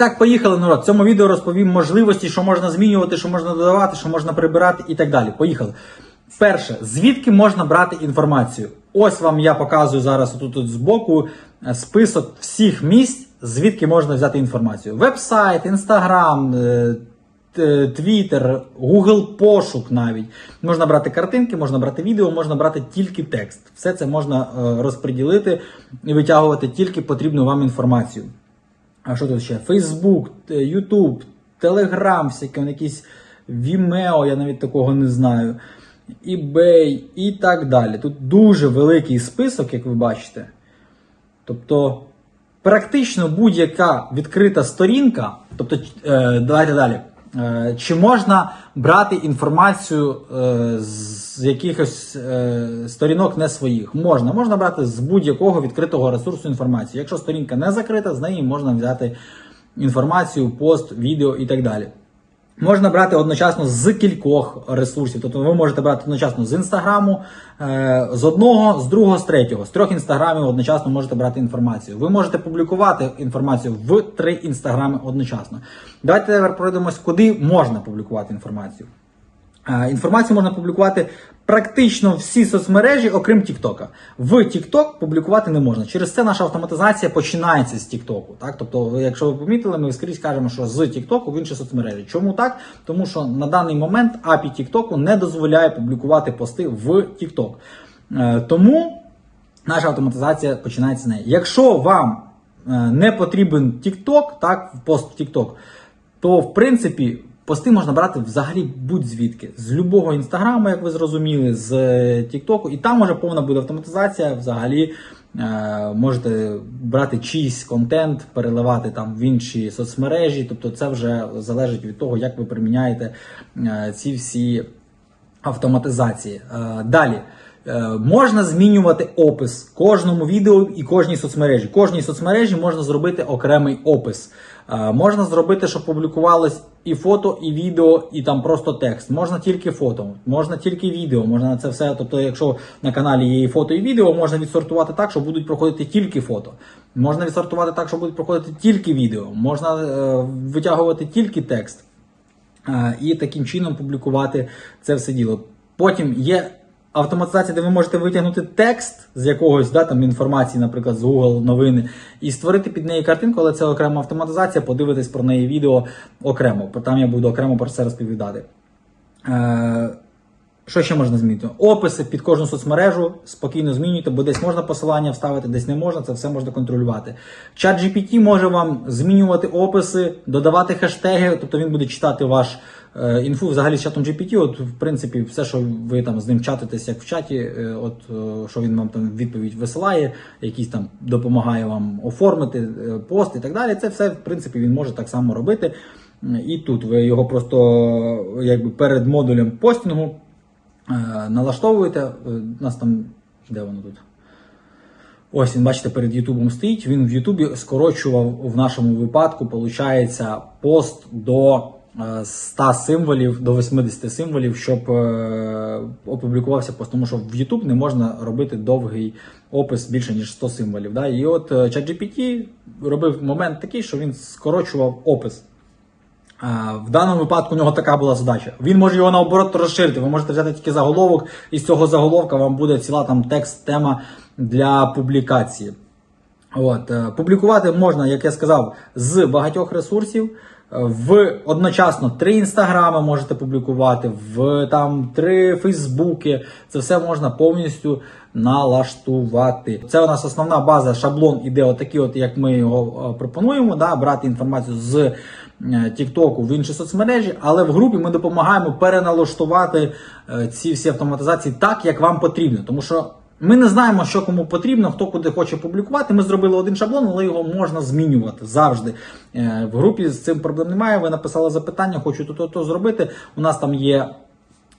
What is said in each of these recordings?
так, поїхали, народ. В цьому відео розповім можливості, що можна змінювати, що можна додавати, що можна прибирати і так далі. Поїхали. Перше, звідки можна брати інформацію? Ось вам я показую зараз тут, тут збоку е, список всіх місць, звідки можна взяти інформацію. Вебсайт, інстаграм, е, Твіттер, Google пошук навіть. Можна брати картинки, можна брати відео, можна брати тільки текст. Все це можна е, розподілити і витягувати тільки потрібну вам інформацію. А що тут ще? Facebook, YouTube, Telegram, всякі якісь Vimeo, я навіть такого не знаю. eBay і так далі. Тут дуже великий список, як ви бачите. Тобто, практично будь-яка відкрита сторінка, тобто, е, давайте далі. Е, чи можна брати інформацію е, з якихось е, сторінок не своїх? Можна. Можна брати з будь-якого відкритого ресурсу інформацію. Якщо сторінка не закрита, з неї можна взяти інформацію, пост, відео і так далі. Можна брати одночасно з кількох ресурсів. Тобто ви можете брати одночасно з інстаграму, е, з одного, з другого, з третього. З трьох інстаграмів одночасно можете брати інформацію. Ви можете публікувати інформацію в три інстаграми одночасно. Давайте тепер пройдемось, куди можна публікувати інформацію. Е, Інформацію можна публікувати практично всі соцмережі, окрім TikTok. В TikTok публікувати не можна. Через це наша автоматизація починається з TikTok. Так? Тобто, якщо ви помітили, ми скрізь кажемо, що з TikTok в інші соцмережі. Чому так? Тому що на даний момент API TikTok не дозволяє публікувати пости в TikTok. Е, Тому наша автоматизація починається з неї. Якщо вам е, не потрібен TikTok, так, пост в TikTok, то в принципі пости можна брати взагалі будь-звідки. З любого інстаграму, як ви зрозуміли, з е, Тіктоку, і там уже повна буде автоматизація. Взагалі е, можете брати чийсь контент, переливати там в інші соцмережі. Тобто, це вже залежить від того, як ви приміняєте е, ці всі автоматизації. Е, Далі. Е, Можна змінювати опис кожному відео і кожній соцмережі. Кожній соцмережі можна зробити окремий опис. Е, Можна зробити, щоб публікувалось і фото, і відео, і там просто текст. Можна тільки фото, можна тільки відео, можна це все. Тобто, якщо на каналі є і фото, і відео, можна відсортувати так, що будуть проходити тільки фото. Можна відсортувати так, що будуть проходити тільки відео. Можна е, витягувати тільки текст. І таким чином публікувати це все діло. Потім є автоматизація, де ви можете витягнути текст з якогось да, там, інформації, наприклад, з Google новини, і створити під неї картинку, але це окрема автоматизація, подивитись про неї відео окремо. Там я буду окремо про це розповідати. Е, що ще можна змінити? Описи під кожну соцмережу спокійно змінюйте, бо десь можна посилання вставити, десь не можна, це все можна контролювати. Чат GPT може вам змінювати описи, додавати хештеги, тобто він буде читати ваш е, інфу взагалі з чатом GPT. От, в принципі, все, що ви там з ним чатитесь, як в чаті, е, от е, що він вам там відповідь висилає, якийсь там допомагає вам оформити е, пост і так далі. Це все, в принципі, він може так само робити. І тут ви його просто е, якби перед модулем постінгу налаштовуєте. Е, У нас там, де воно тут? Ось він, бачите, перед Ютубом стоїть. Він в Ютубі скорочував в нашому випадку, виходить, пост до е, 100 символів, до 80 символів, щоб е, опублікувався пост. Тому що в YouTube не можна робити довгий опис більше, ніж 100 символів. Да? І от е, ChatGPT робив момент такий, що він скорочував опис. В даному випадку у нього така була задача. Він може його наоборот розширити. Ви можете взяти тільки заголовок, і з цього заголовка вам буде ціла там текст, тема для публікації. От, е, публікувати можна, як я сказав, з багатьох ресурсів. Е, В одночасно три інстаграми можете публікувати, в там три фейсбуки. Це все можна повністю налаштувати. Це у нас основна база, шаблон іде отакий, от як ми його е, пропонуємо, да, брати інформацію з е, Тіктоку в інші соцмережі, але в групі ми допомагаємо переналаштувати е, ці всі автоматизації так, як вам потрібно. Тому що ми не знаємо, що кому потрібно, хто куди хоче публікувати. Ми зробили один шаблон, але його можна змінювати завжди. Е, В групі з цим проблем немає. Ви написали запитання, хочу то, то, то зробити. У нас там є.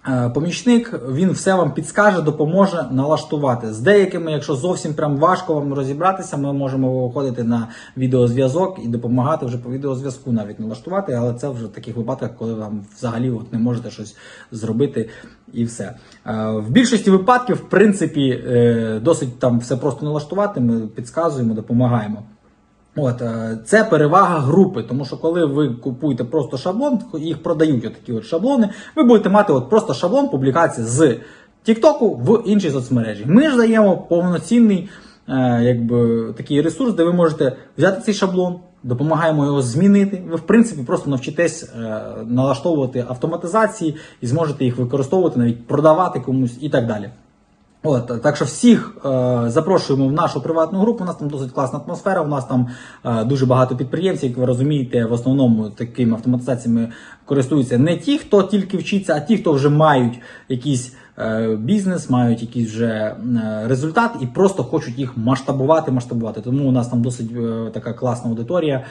Е, Помічник, він все вам підскаже, допоможе налаштувати. З деякими, якщо зовсім прям важко вам розібратися, ми можемо виходити на відеозв'язок і допомагати вже по відеозв'язку навіть налаштувати, але це вже в таких випадках, коли вам взагалі от не можете щось зробити і все. Е, В більшості випадків, в принципі, е, досить там все просто налаштувати. Ми підказуємо, допомагаємо. От е, це перевага групи, тому що коли ви купуєте просто шаблон, їх продають отакі от шаблони, ви будете мати от просто шаблон публікації з TikTok в іншій соцмережі. Ми ж даємо повноцінний е, якби, такий ресурс, де ви можете взяти цей шаблон, допомагаємо його змінити. Ви, в принципі, просто навчитесь е, налаштовувати автоматизації і зможете їх використовувати, навіть продавати комусь і так далі. От, так що всіх е, запрошуємо в нашу приватну групу. У нас там досить класна атмосфера. У нас там е, дуже багато підприємців, як ви розумієте, в основному такими автоматизаціями користуються не ті, хто тільки вчиться, а ті, хто вже мають якийсь е, бізнес, мають якийсь вже е, результат і просто хочуть їх масштабувати, масштабувати. Тому у нас там досить е, така класна аудиторія е,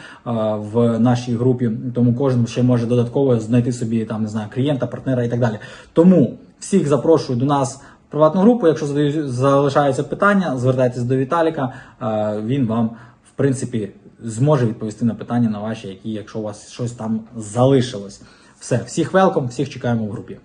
в нашій групі. Тому кожен ще може додатково знайти собі там не знаю клієнта, партнера і так далі. Тому всіх запрошую до нас приватну групу. Якщо залишаються питання, звертайтесь до Віталіка. е, Він вам, в принципі, зможе відповісти на питання на ваші, які, якщо у вас щось там залишилось. Все, всіх велком, всіх чекаємо в групі.